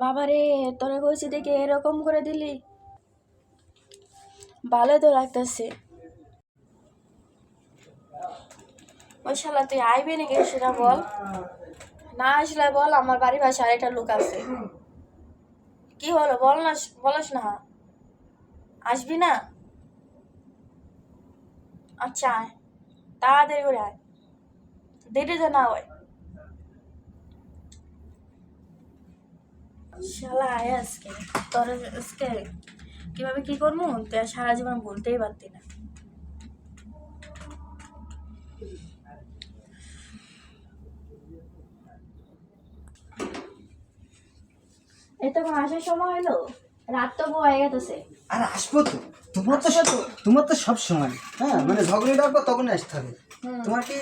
বাবারে, তোরা কইছি দেখে এরকম করে দিলি। ভালো তো লাগতেছে। ওই শালা, তুই আইবি নাকি সেটা বল? না আসলে বল, আমার বাড়ির পাশে আরেকটা লোক আছে। কি হলো, বল না, বলস না। আসবি না? আচ্ছা তাড়াতাড়ি করে আয়। দেরি না হয়। শালা, আয় আজকে। তোর আজকে কীভাবে কি করব? তুই সারা জীবন বলতেই পারতি না। এত আসার সময় হলো। রাত তো বয়ে গেছে। আর আসব তো। তোমার তো তোমার তো সব সময় হ্যাঁ মানে ঝগড়ে ডাকবো তখন আসতে হবে। তোমার কি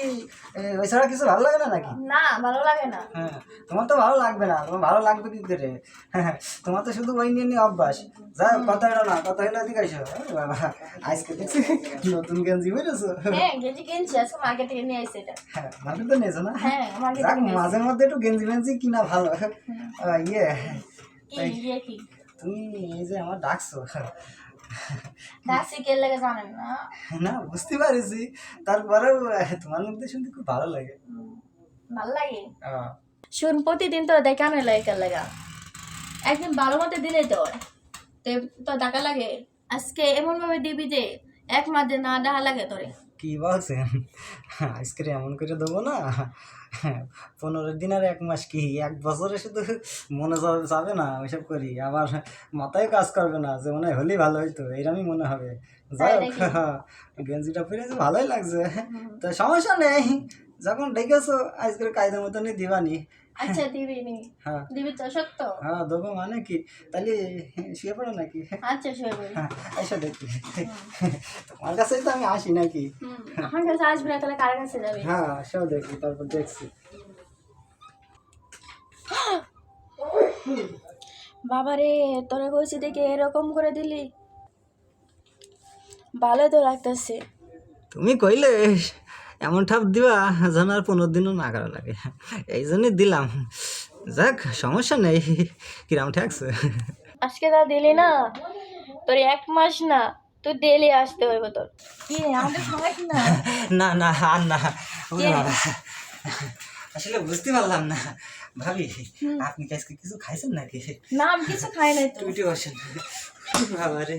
এ, ওই ছাড়া কিছু ভালো লাগে না নাকি? না ভালো লাগে না। হ্যাঁ তোমার তো ভালো লাগবে না তোমার ভালো লাগবে কি করে? হ্যাঁ তোমার তো শুধু ওই নিয়ে নিয়ে অভ্যাস। যা কথা হলো না কথা হলো আসো আরে বাবা আজকে দেখছি। নতুন গেঞ্জি বুঝেছ হ্যাঁ গেঞ্জি কিনছি আজকে মার্কেট থেকে নিয়ে আসছে এটা। হ্যাঁ মার্কেট তো নিয়েছো না? হ্যাঁ মার্কেট যাক মাঝে মধ্যে একটু গেঞ্জি মেঞ্জি কিনা ভালো। ইয়ে। ইয়ে কি? তুমি এই যে আমার ডাকছো। না? বুঝতে পারিছি। তারপরেও তোমার মধ্যে শুনতে খুব ভালো লাগে। ভালো লাগে? শুন প্রতিদিন তো দেখা নেই লাগে লাগা। একদিন ভালো মতো দিলে তো তো ডাকা লাগে। আজকে এমন ভাবে দিবি যে এক মাসে না ডাহা লাগে তোরে। কি বলছেন? আইসক্রিম এমন করে দেবো না। পনেরো দিন আর এক মাস কি? এক বছরে শুধু মনে যাবে যাবে না ওইসব করি। আবার মাথায় কাজ করবে না যে মনে হয় হলেই ভালো হইতো এরমই মনে হবে। যাই হোক গেঞ্জিটা পরে ভালোই লাগছে। তো সমস্যা নেই। যখন ডেকেছো আজকের কায়দা মতনই দিবানি। আচ্ছা দিবি নি হ্যাঁ। দিবি তো সত্য। হ্যাঁ দেবো মানে কি? তাহলে শুয়ে পড়ো নাকি? আচ্ছা শুয়ে বলি হ্যাঁ এসো দেখি। তোমার কাছেই তো আমি আসি নাকি? আমার কাছে আসবি না তাহলে কার কাছে যাবি? হ্যাঁ সব দেখি তারপর দেখছি। বাবারে তোরা কইছি দেখে এরকম করে দিলি। ভালো তো লাগতেছে। তুমি কইলে এমন ঠাপ দিবা যেন আর পনেরো দিনও না করা লাগে। এই জন্যই দিলাম। যাক সমস্যা নেই। কিরাম ঠেকছে? আজকে তা দিলি না। তোর এক মাস না তুই ডেলি আসতে হইব তোর। কি আমাদের না? না না আর না। আসলে বুঝতে পারলাম না। ভাবি আপনি কি আজকে কিছু খাইছেন নাকি? না আমি কিছু খাই নাই তো। টুইটে বসেন। বাবা রে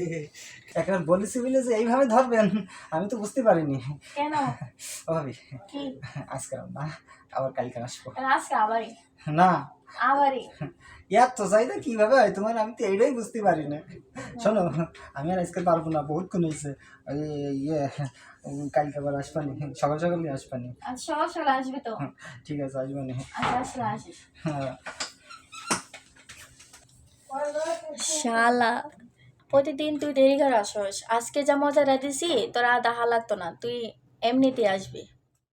এখন বলেছি বলে যে এইভাবে ধরবেন আমি তো বুঝতে পারিনি। কেন? ভাবি আজকে না আবার কালকে আসব। আজকে আবারই? না। আবারই? ইয়ার তো চাইদা কীভাবে হয়? তোমার আমি তো এইটাই বুঝতে পারি না। শোনো আমি আর আজকে পারব না বহুত কোন হয়েছে। ওই ইয়ে কালকে আবার আসবানি সকাল সকালই আসবানি। আজ সকাল সকাল আসবি তো? ঠিক আছে আসবানি। আচ্ছা হ্যাঁ। শালা। প্রতিদিন তুই দেরি করে আসস। আজকে যা মজা দিছি তোর দেখা লাগতো না। তুই এমনিতে আসবি।